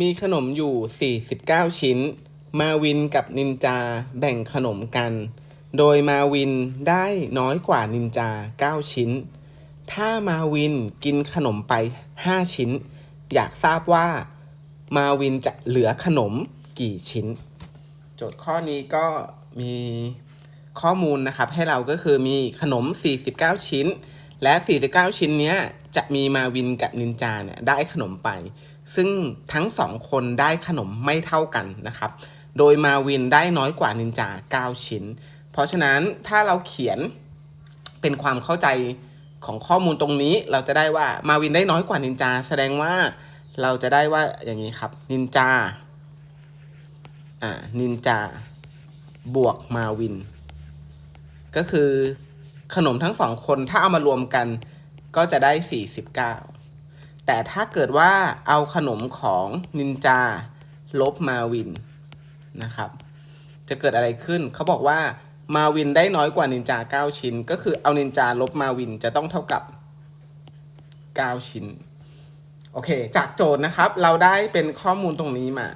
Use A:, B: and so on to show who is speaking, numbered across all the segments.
A: มีขนมอยู่ 49 ชิ้น มาวินกับนินจาแบ่งขนมกัน โดยมาวินได้น้อยกว่านินจา 9 ชิ้น ถ้ามาวินกินขนมไป 5 ชิ้น อยากทราบว่ามาวินจะเหลือขนมกี่ชิ้น โจทย์ข้อนี้ก็มีข้อมูลนะครับ ให้เราก็คือมีขนม 49 ชิ้น และ 49 ชิ้นนี้จะมีมาวินกับนินจาเนี่ยได้ขนมไป ซึ่งทั้งสองคนได้ขนมไม่เท่ากันนะครับ โดยมาวินได้น้อยกว่านินจา 9 ชิ้น เพราะฉะนั้นถ้าเราเขียนเป็นความเข้าใจของข้อมูลตรงนี้ เราจะได้ว่ามาวินได้น้อยกว่านินจา แสดงว่าเราจะได้ว่าอย่างนี้ครับ นินจา อ่า นินจา บวกมาวิน ก็คือขนมทั้งสองคนถ้าเอามารวมกันก็จะได้ 49 แต่ถ้าเกิดว่าเอาขนมของนินจาลบมาวินนะครับ จะเกิดอะไรขึ้น เขาบอกว่ามาวินได้น้อยกว่านินจา 9 ชิ้น ก็คือเอานินจาลบมาวินจะต้องเท่ากับ 9 ชิ้น โอเค จากโจทย์นะครับ เราได้เป็นข้อมูลตรงนี้มา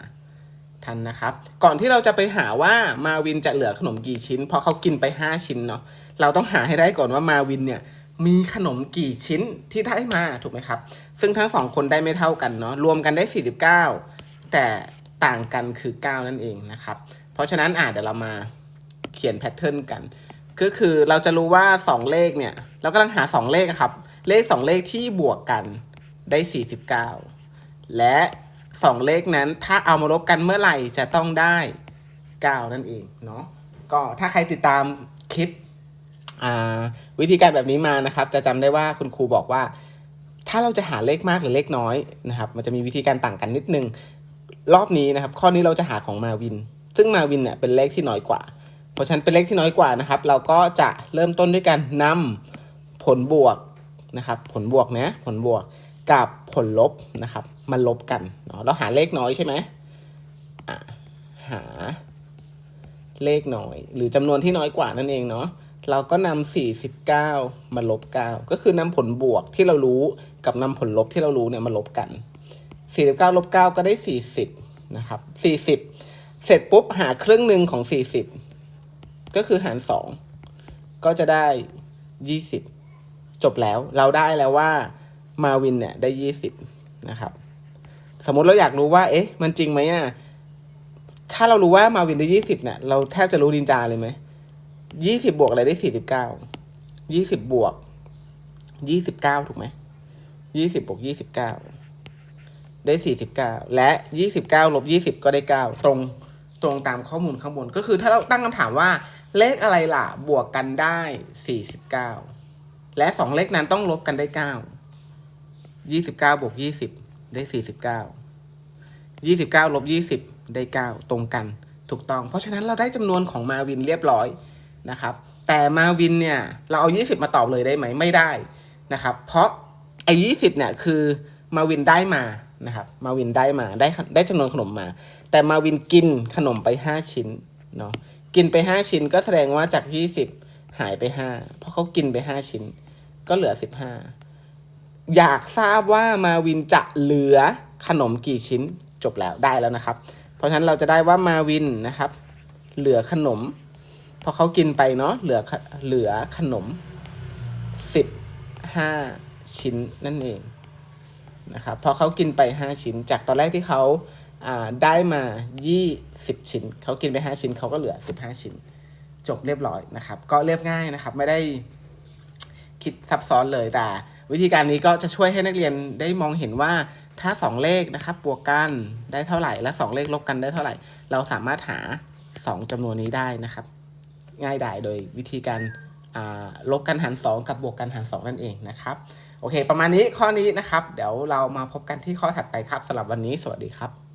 A: ทันนะครับ ก่อนที่เราจะไปหาว่ามาวินจะเหลือขนมกี่ชิ้น เพราะเขากินไป 5 ชิ้นเนาะ เราต้องหาให้ได้ก่อนว่ามาวินเนี่ย มีขนมกี่ชิ้นที่ได้มาถูกไหมครับ ซึ่งทั้งสองคนได้ไม่เท่ากันเนาะรวมกันได้ 49 แต่ต่างกันคือ 9 นั่นเองนะครับ เพราะฉะนั้นอ่าเดี๋ยวเรามาเขียนแพทเทิร์นกัน ก็คือเราจะรู้ว่า 2 เลขเนี่ย เรากำลังหา 2 เลขครับ เลข 2 เลขที่บวกกันได้ 49 และ 2 เลขนั้นถ้าเอามาลบกันเมื่อไหร่จะต้องได้ 9 นั่นเองเนาะก็ถ้าใครติดตามคลิป วิธีการแบบนี้มานะครับ จะจำได้ว่าคุณครูบอกว่า ถ้าเราจะหาเลขมากหรือเลขน้อยนะครับ มันจะมีวิธีการต่างกันนิดนึง รอบนี้นะครับ ข้อนี้เราจะหาของมาวิน ซึ่งมาวินเนี่ยเป็นเลขที่น้อยกว่า เพราะฉะนั้นเป็นเลขที่น้อยกว่านะครับ เราก็จะเริ่มต้นด้วยการนำผลบวกนะครับ ผลบวกนะผลบวกกับผลลบนะครับมาลบกันเนาะเราหาเลขน้อยใช่ไหมหาเลขน้อย หรือจำนวนที่น้อยกว่านั่นเองเนาะ เราก็นำ49 มาลบ 9 ก็คือนำผลบวกที่เรารู้กับนำผลลบที่เรารู้เนี่ยมาลบกัน 49ลบ9ก็ได้ 40 นะครับ 40 เสร็จปุ๊บหาครึ่งหนึ่งของ 40 ก็คือหาร 2 ก็จะได้ 20 จบแล้ว เราได้แล้วว่ามาวินเนี่ยได้ 20 นะครับ สมมติเราอยากรู้ว่า เอ๊ะ มันจริงไหมอะ ถ้าเรารู้ว่ามาวินได้ 20เนี่ย เราแทบจะรู้ดินจาเลยไหม ยี่สิบบวกอะไรได้สี่สิบเก้ายี่สิบบวกยี่สิบเก้าถูกไหมยี่สิบบวกยี่สิบเก้าได้สี่สิบเก้าและยี่สิบเก้าลบยี่สิบก็ได้เก้าตรงตรงตามข้อมูลข้างบน ก็คือถ้าเราตั้งคำถามว่า เลขอะไรล่ะ บวกกันได้สี่สิบเก้าและสองเลขนั้นต้องลบกันได้เก้ายี่สิบเก้าบวกยี่สิบได้สี่สิบเก้ายี่สิบเก้าลบยี่สิบได้เก้าตรงกันถูกต้อง เพราะฉะนั้นเราได้จำนวนของมาวินเรียบร้อย นะครับ แต่มาวินเนี่ย เราเอา 20 มาตอบเลยได้ไหมไม่ได้นะครับ เพราะไอ้20เนี่ยคือมาวินได้มานะครับ มาวินได้มาได้ได้จำนวนขนมมา แต่มาวินกินขนมไป 5 ชิ้นเนาะกินไป 5 ชิ้นก็แสดงว่าจาก 20 หายไป 5 เพราะเขากินไป 5 ชิ้น ก็เหลือ 15 อยากทราบว่ามาวินจะเหลือขนมกี่ชิ้นจบแล้วได้แล้วนะครับ เพราะฉะนั้นเราจะได้ว่ามาวินนะครับ เหลือขนม พอเขากินไปเนาะเหลือเหลือขนมสิบห้าชิ้นนั่นเองนะครับพอเขากินไปห้าชิ้น จากตอนแรกที่เขาได้มายี่สิบชิ้น เขากินไปห้าชิ้นเขาก็เหลือสิบห้าชิ้น จบเรียบร้อยนะครับ ก็เรียบง่ายนะครับ ไม่ได้คิดซับซ้อนเลยแต่ วิธีการนี้ก็จะช่วยให้นักเรียนได้มองเห็นว่าถ้า 2 เลขนะครับบวกกันได้เท่าไหร่ และ 2 เลขลบกันได้เท่าไหร่ เราสามารถหา 2จำนวนนี้ได้นะครับ ง่ายดายโดยวิธีการลบกันหาร 2 กับบวกกันหาร 2 นั่นเองนะครับ โอเค ประมาณนี้ข้อนี้นะครับ เดี๋ยวเรามาพบกันที่ข้อถัดไปครับสำหรับวันนี้สวัสดีครับ